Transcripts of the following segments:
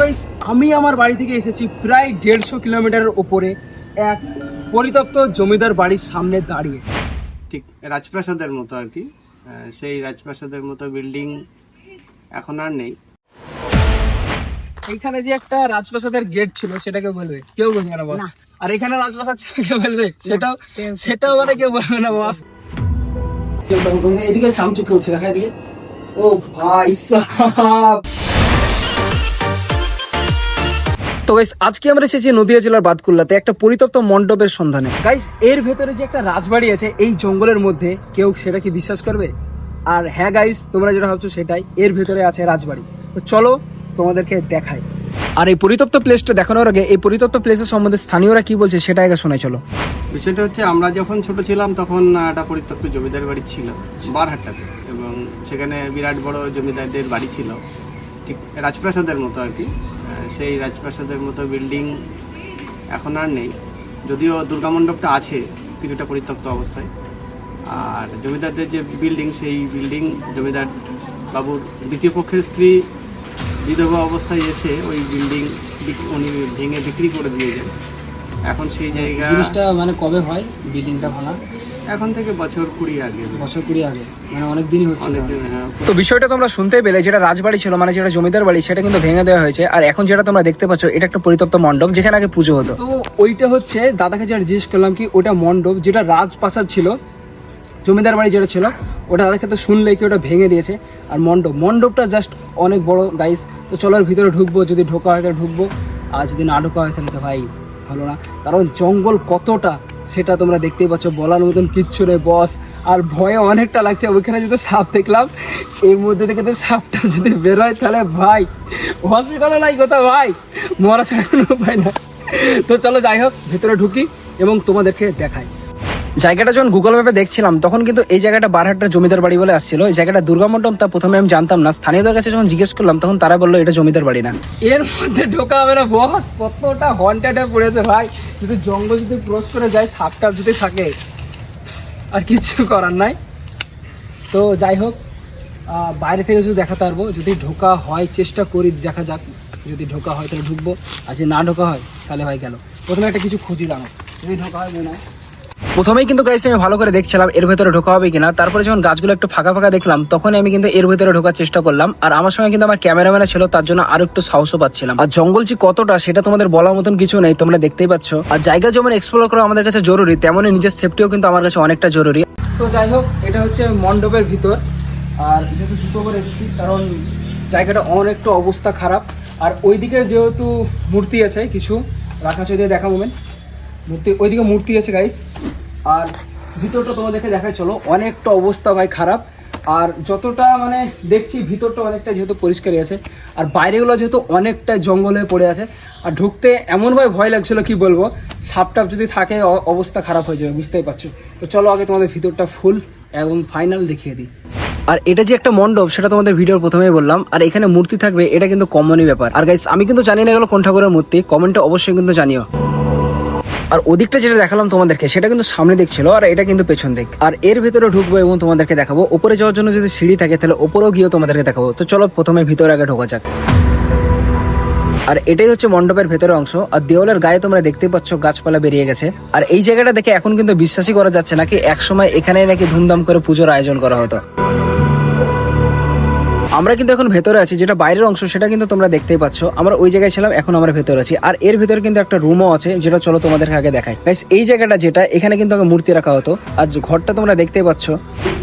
Guys আমি আমার বাড়ি থেকে এসেছি প্রায় দেড়শো কিলোমিটারের ওপরে এক পরিত্যক্ত জমিদার বাড়ির সামনে দাঁড়িয়ে। ঠিক রাজপ্রাসাদের মতো আর কি। সেই রাজপ্রাসাদের মতো বিল্ডিং এখন আর নেই। এইখানে যে একটা রাজপ্রাসাদের গেট ছিল সেটাকে বলবে। কেউ বলবে না বস আর এখানে রাজপ্রাসাদ ছিল কেউ বলবে? সেটাও সেটাও মানে কেউ বলবে না বস এদিকে চামচুকে উঠছে দেখা এদিকে। ও ভাই সাহাব। তো গাইস আজকে আমরা এসেছি নদিয়া জেলার বাদকুল্লাতে একটা পরিতপ্ত মণ্ডপের সন্ধানে। গাইস এর ভেতরে যে একটা রাজবাড়ি আছে, এই জঙ্গলের মধ্যে কেউ সেটা কি বিশ্বাস করবে? আর হ্যাঁ গাইস তোমরা যেটা ভাবছ সেটাই, এর ভেতরে আছে রাজবাড়ি। তো চলো তোমাদেরকে দেখাই। আর এই পরিতপ্ত প্লেসটা দেখানোর আগে, এই পরিতপ্ত প্লেসের সম্বন্ধে স্থানীয়রা কি বলছে সেটা আগে শোনাই, চলো। বিষয়টা হচ্ছে, আমরা যখন ছোট ছিলাম, তখন একটা পরিত্যক্ত জমিদার বাড়ি ছিল, বারহাট্টাতে। এবং সেখানে বিরাট বড় জমিদারদের বাড়ি ছিল, ঠিক রাজপ্রাসাদের মতো আর কি। সেই রাজপ্রাসাদের মতো বিল্ডিং এখন আর নেই। যদিও দুর্গা মণ্ডপটা আছে কিছুটা পরিত্যক্ত অবস্থায়। আর জমিদারদের যে বিল্ডিং, সেই বিল্ডিং জমিদার বাবুর দ্বিতীয় পক্ষের স্ত্রী বিধবা অবস্থায় এসে ওই বিল্ডিং উনি ভেঙে বিক্রি করে দিয়ে যান। এখন সেই জায়গা জিনিসটা মানে কবে হয়? বিল্ডিংটা ভাঙা? এখন থেকে বছর কুড়ি আগে। বছর কুড়ি আগে। মানে অনেক দিনই হচ্ছে হ্যাঁ, তো বিষয়টা তোমরা শুনতে পেলে যেটা রাজবাড়ি ছিল মানে যেটা জমিদার বাড়ি সেটা কিন্তু ভেঙে দেওয়া হয়েছে। আর এখন যেটা তোমরা দেখতে পাচ্ছ এটা একটা পরিতপ্ত মণ্ডপ যেখানে আগে পুজো হতো। তো ওইটা হচ্ছে দাদাকে যেটা জিজ্ঞেস করলাম কি ওটা মণ্ডপ যেটা রাজপ্রাসাদ ছিল জমিদার বাড়ি যেটা ছিল ওটা দাদাকে তো শুনলে কি ওটা ভেঙে দিয়েছে। আর মণ্ডপ মণ্ডপটা জাস্ট অনেক বড় গাইস তো চলো ভিতরে ঢুকবো যদি ঢোকা হয় তাহলে ঢুকবো। আর যদি না ঢোকা হয় তাহলে তো ভাই হলো না। কারণ জঙ্গল কতটা সেটা তোমরা দেখতেই পাচ্ছ, বলার মতন কিচ্ছু নেই বস আর ভয়ে অনেকটা লাগছে, ওইখানে যদি সাপ দেখলাম, এর মধ্যে থেকে তো সাপটা যদি বেরোয়, তাহলে ভাই হসপিটালে নাই কোথাও, ভাই। মরা ছাড়া কোনো উপায় না তো চলো যাই হোক, ভেতরে ঢুকি এবং তোমাদেরকে দেখাই। জায়গাটা যখন গুগল ম্যাপে দেখছিলাম, তখন কিন্তু এই জায়গাটা বারহাট্টার জমিদার বাড়ি বলে আসছিল। এই জায়গাটা দুর্গা মণ্ডপ তা প্রথমে আমি জানতাম না। স্থানীয়দের কাছে যখন জিজ্ঞেস করলাম, তখন তারা বলল, এটা জমিদার বাড়ি না। এর মধ্যে ঢোকা হবে না বস কতটা হন্টেড পড়েছে ভাই। যদি জঙ্গল যদি ক্রস করে যায়, সাপটা যদি থাকে, আর কিছু করার নাই। তো যাই হোক বাইরে থেকে যদি দেখাতে পারব, যদি ঢোকা হয়, চেষ্টা করি, দেখা যাক। যদি ঢোকা হয়, তাহলে ঢুকবো। আর যদি না ঢোকা হয়, তাহলে হয় গেল। প্রথমে একটা কিছু খুঁজি দাঁড়ো যদি ঢোকা হয় হয়। প্রথমেই কিন্তু গাইছে আমি ভালো করে দেখছিলাম এর ভেতরে ঢোকা হবে কিনা। তারপরে যখন গাছগুলো একটু ফাঁকা ফাঁকা দেখলাম তখন আমি কিন্তু এর ভেতরে ঢোকার চেষ্টা করলাম। আর আমার সঙ্গে কিন্তু আমার ক্যামেরাম্যান ছিল, তার জন্য আরও একটু সাহসও পাচ্ছিলাম। আর জঙ্গল যে কতটা, সেটা তোমাদের বলার মতন কিছু নেই, তোমরা দেখতেই পাচ্ছ। আর জায়গা যেমন এক্সপ্লোর করা আমাদের কাছে জরুরি, তেমনই নিজের সেফটিও কিন্তু আমার কাছে অনেকটা জরুরি। তো যাই হোক, এটা হচ্ছে মণ্ডপের ভিতর। আর যেহেতু জুতো করে এসেছি, কারণ জায়গাটা অনেকটা অবস্থা খারাপ। আর ওইদিকে যেহেতু মূর্তি আছে, কিছু রাখা ওইদিকে দেখা মোমেন্ট মূর্তি, ওইদিকে মূর্তি আছে গাইস আর ভিতরটা তোমাদেরকে দেখাই, চলো। অনেকটা অবস্থা ভাই খারাপ। আর যতটা মানে দেখছি, ভিতরটা অনেকটা যেহেতু পরিষ্কারই আছে। আর বাইরেগুলো যেহেতু অনেকটা জঙ্গলে পড়ে আছে। আর ঢুকতে এমনভাবে ভয় লাগছিল, কি বলব? সাপটাপ যদি থাকে অবস্থা খারাপ হয়ে যাবে, বুঝতেই পারছ। তো চলো, আগে তোমাদের ভিতরটা ফুল এবং ফাইনাল দেখিয়ে দিই। আর এটা যে একটা মণ্ডপ, সেটা তোমাদের ভিডিওর প্রথমেই বললাম। আর এখানে মূর্তি থাকবে, এটা কিন্তু কমনই ব্যাপার। আর গাইস আমি কিন্তু জানি না এগুলো কোন ঠাকুরের মূর্তি কমেন্টে অবশ্যই কিন্তু জানিও। আর ওদিকটা যেটা দেখালাম তোমাদেরকে, সেটা কিন্তু সামনে দিক ছিল আর এটা কিন্তু পেছন দিক। আর এর ভেতরে ঢুকবো এবং তোমাদেরকে দেখাবো। উপরে যাওয়ার জন্য যদি সিঁড়ি থাকে, তাহলে ওপরেও গিয়েও তোমাদেরকে দেখাবো। তো চলো প্রথমে ভিতরে আগে ঢোকা যাক। আর এটাই হচ্ছে মণ্ডপের ভেতরের অংশ। আর দেওয়ালের গায়ে তোমরা দেখতে পাচ্ছ গাছপালা বেরিয়ে গেছে। আর এই জায়গাটা দেখে এখন কিন্তু বিশ্বাসই করা যাচ্ছে নাকি একসময় এখানে নাকি ধুমধাম করে পুজোর আয়োজন করা হতো। আমরা কিন্তু এখন ভেতরে আছি, যেটা বাইরের অংশ, সেটা কিন্তু তোমরা দেখতেই পাচ্ছ। আমরা ওই জায়গায় ছিলাম, এখন আমরা ভেতরে আছি। আর এর ভেতরে কিন্তু একটা রুমও আছে, যেটা চলো তোমাদেরকে আগে দেখাই। গাইস এই জায়গাটা যেটা, এখানে কিন্তু আগে মূর্তি রাখা হতো। আর ঘরটা তোমরা দেখতেই পাচ্ছ।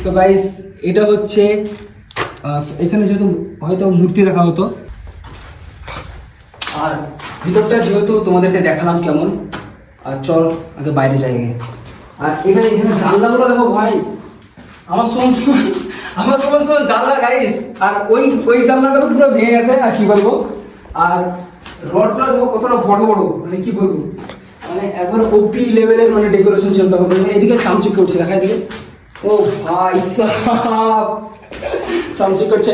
তো গাইস এটা হচ্ছে এখানে যেহেতু হয়তো মূর্তি রাখা হতো। আর ভিতরটা যেহেতু তোমাদেরকে দেখালাম কেমন, আর চল আগে বাইরে যাই আর এখানে এখানে জানলাগুলো দেখো ভাই, আমার শোন আমার শোন শোন জানলা গাইস আর ওই ওই জানলাটা তো পুরো ভেঙে গেছে, আর কি বলব? আর রডটা দেখো কতটা বড় বড় মানে কি বলব? মানে একবার ওপি লেভেলের মানে ডেকোরেশন ছিল তখন। এদিকে চামচিকে উঠছে, দেখা এদিকে। ও ভাই সাহাব। চামচিক করছে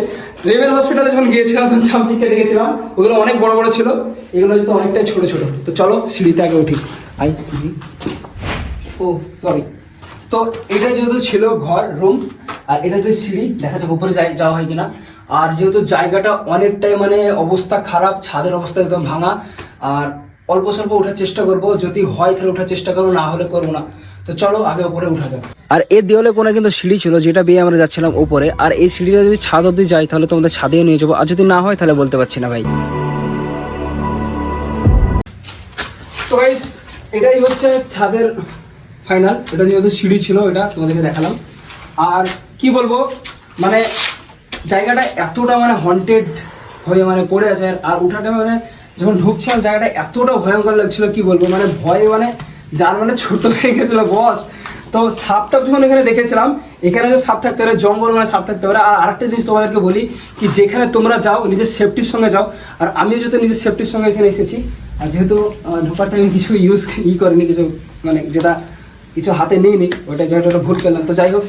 রেভেল হসপিটালে যখন গিয়েছিলাম, তখন চামচিকটা দেখেছিলাম। ওগুলো অনেক বড় বড় ছিল। এগুলো তো অনেকটাই ছোট ছোট। তো চলো, সিঁড়িতে আগে উঠি। আই ও সরি তো এটা যেহেতু ছিল ঘর রুম আর এটা যে সিঁড়ি দেখা যাক উপরে যাই যাওয়া হয় কিনা। আর যেহেতু জায়গাটা অনেকটাই মানে অবস্থা খারাপ ছাদের অবস্থা একদম ভাঙা আর অল্প স্বল্প ওঠার চেষ্টা করব। যদি হয় তাহলে ওঠার চেষ্টা করব না হলে করব না। তো চলো আগে উপরে উঠা যাক। আর এর দেওয়ালে কোনো কিন্তু সিঁড়ি ছিল যেটা বেয়ে আমরা যাচ্ছিলাম উপরে। আর এই সিঁড়িটা যদি ছাদ অব্দি যাই তাহলে তোমাদের ছাদেও নিয়ে যাব। আর যদি না হয় তাহলে বলতে পারছি না ভাই। তো এটাই হচ্ছে ছাদের ফাইনাল এটা যেহেতু সিঁড়ি ছিল, এটা তোমাদেরকে দেখালাম। আর কি বলব মানে জায়গাটা এতটা মানে হন্টেড হয়ে মানে পড়ে আছে, আর- উঠাটা মানে যখন ঢুকছিলাম, জায়গাটা এতটা ভয়ঙ্কর লাগছিল, কি বলব মানে ভয়ে মানে যার মানে ছোট হয়ে গেছিল বস তো সাপটা যখন এখানে দেখেছিলাম, এখানে যে সাপ থাকতে পারে, জঙ্গল মানে সাপ থাকতে পারে, আর আরেকটা জিনিস তোমাদেরকে বলি, কি যেখানে তোমরা যাও, নিজের সেফটির সঙ্গে যাও, আর আমিও যেহেতু নিজের সেফটির সঙ্গে এখানে এসেছি, আর যেহেতু ঢোকার টাইমে কিছু ইউজ ই করিনি, কিছু মানে যেটা কিছু হাতে নিইনি, ওইটা যেটা ভুল করলাম। তো যাই হোক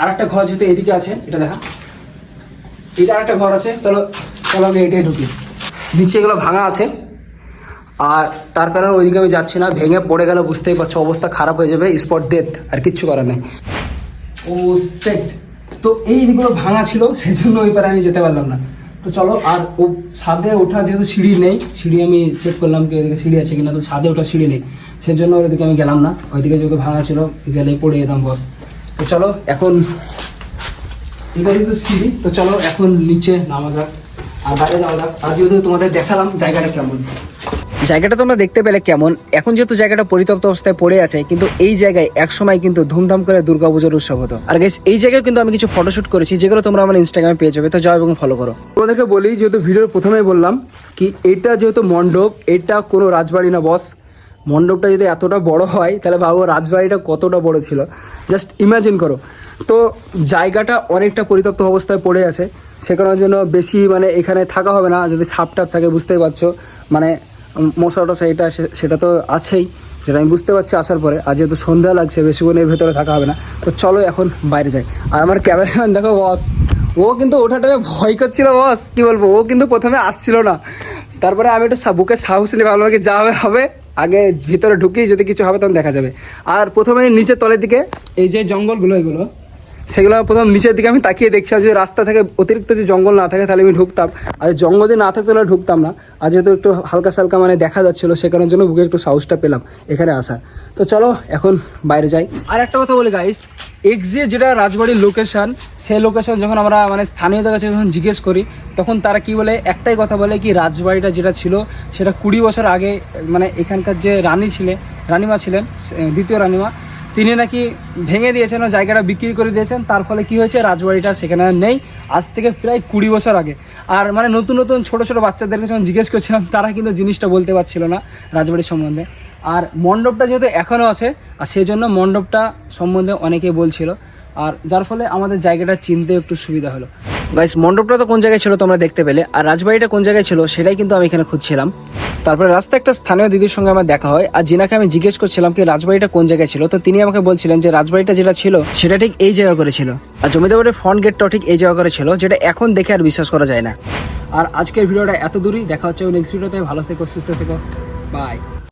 আর একটা ঘর যেহেতু এদিকে আছে, এটা দেখা। এটা আরেকটা ঘর আছে, চলো চলো আগে এটাই ঢুকি। নিচে এগুলো ভাঙা আছে, আর তার কারণে ওইদিকে আমি যাচ্ছি না, ভেঙে পড়ে গেলে, বুঝতেই পারছ, অবস্থা খারাপ হয়ে যাবে স্পট ডেথ আর কিচ্ছু করার নেই। ও সেট তো এই ভাঙা ছিল সেই জন্য ওই পারে আমি যেতে পারলাম না। তো চলো, আর ও ছাদে ওঠা যেহেতু সিঁড়ি নেই, সিঁড়ি আমি চেক করলাম কি ওইদিকে সিঁড়ি আছে কিনা, তো ছাদে ওঠা সিঁড়ি নেই। সেই জন্য ওইদিকে আমি গেলাম না, ওইদিকে যেহেতু ভাঙা ছিল গেলে পড়ে যেতাম বস। তো চলো, এখন এটা যেহেতু সিঁড়ি, তো চলো এখন নিচে নামা যাক, আর বাইরে যাওয়া যাক। আর যেহেতু তোমাদের দেখালাম জায়গাটা কেমন। জায়গাটা তোমরা দেখতে পেলে কেমন। এখন যেহেতু জায়গাটা পরিতপ্ত অবস্থায় পড়ে আছে, কিন্তু এই জায়গায় এক সময় কিন্তু ধুমধাম করে দুর্গাপুজোর উৎসব হতো। আর গাইস এই জায়গায় কিন্তু আমি কিছু ফটোশুট করেছি, যেগুলো তোমরা আমার ইনস্টাগ্রামে পেয়ে যাবে, তো যাও এবং ফলো করো। তোমাদেরকে বলি, যেহেতু ভিডিওর প্রথমে বললাম কি, এটা যেহেতু মণ্ডপ, এটা কোনো রাজবাড়ি না বস মণ্ডপটা যদি এতটা বড় হয়, তাহলে ভাবো রাজবাড়িটা কতটা বড় ছিল। জাস্ট ইমাজিন করো। তো জায়গাটা অনেকটা পরিত্যক্ত অবস্থায় পড়ে আছে। সে কারণের জন্য বেশি মানে এখানে থাকা হবে না। যদি সাপ টাপ থাকে, বুঝতেই পারছ। মানে মশা টশা এটা সেটা তো আছেই, সেটা আমি বুঝতে পারছি আসার পরে। আর যেহেতু সন্ধ্যা লাগছে বেশিক্ষণ এর ভেতরে থাকা হবে না। তো চলো এখন বাইরে যাই। আর আমার ক্যামেরাম্যান, দেখো বস। ও কিন্তু ওঠার টাইমে ভয় করছিল, বস। কি বলব? ও কিন্তু প্রথমে আসছিল না। তারপরে আমি একটু বুকে সাহস নিয়ে ভাবলাম কি, যা হবে। আগে ভিতরে ঢুকি, যদি কিছু হবে তখন দেখা যাবে। আর প্রথমে নিচের তলের দিকে এই যে জঙ্গলগুলো, এগুলো সেগুলো প্রথম নিচের দিকে আমি তাকিয়ে দেখছিলাম যদি রাস্তা থেকে অতিরিক্ত যে জঙ্গল না থাকে, তাহলে আমি ঢুকতাম। আর জঙ্গল যদি না থাকতো, তাহলে ঢুকতাম না। আর যেহেতু একটু হালকা সালকা মানে দেখা যাচ্ছিল, সে কারণের জন্য বুকে একটু সাহসটা পেলাম এখানে আসা তো চলো, এখন বাইরে যাই। আর একটা কথা বলি গাইস এক্সিট যেটা রাজবাড়ির লোকেশন সেই লোকেশন যখন আমরা মানে স্থানীয়দের কাছে যখন জিজ্ঞেস করি, তখন তারা কি বলে? একটাই কথা বলে কি, রাজবাড়িটা যেটা ছিল, সেটা কুড়ি বছর আগে মানে এখানকার যে রানী ছিলেন রানীমা ছিলেন দ্বিতীয় রানীমা তিনি নাকি ভেঙে দিয়েছেন জায়গাটা বিক্রি করে দিয়েছেন, তার ফলে কি হয়েছে? রাজবাড়িটা সেখানে নেই। আজ থেকে প্রায় কুড়ি বছর আগে। আর মানে নতুন নতুন ছোট ছোট বাচ্চাদেরকে যখন জিজ্ঞেস করছিলাম, তারা কিন্তু জিনিসটা বলতে পারছিল না রাজবাড়ির সম্বন্ধে। আর মণ্ডপটা যেহেতু এখনও আছে, আর সেই জন্য মণ্ডপটা সম্বন্ধে অনেকে বলছিল। আর যার ফলে আমাদের জায়গাটা চিনতে একটু সুবিধা হলো। গাইস মণ্ডপটা তো কোন জায়গায় ছিল তোমরা দেখতে পেলে, আর রাজবাড়িটা কোন জায়গায় ছিল সেটাই কিন্তু আমি এখানে খুঁজছিলাম। তারপরে রাস্তায় একটা স্থানীয় দিদির সঙ্গে আমার দেখা হয়, আর জিনাকে আমি জিজ্ঞেস করছিলাম কি রাজবাড়িটা কোন জায়গায় ছিল, তো তিনি আমাকে বলছিলেন যে রাজবাড়িটা যেটা ছিল সেটা ঠিক এই জায়গা করে ছিল আর জমিদার বাড়ির ফ্রন্ট গেটটাও ঠিক এই জায়গা করে ছিল যেটা এখন দেখে আর বিশ্বাস করা যায় না। আর আজকের ভিডিওটা এত দূরই, দেখা হচ্ছে নেক্সট ভিডিওতে ভালো থেকো, সুস্থ থেকো বাই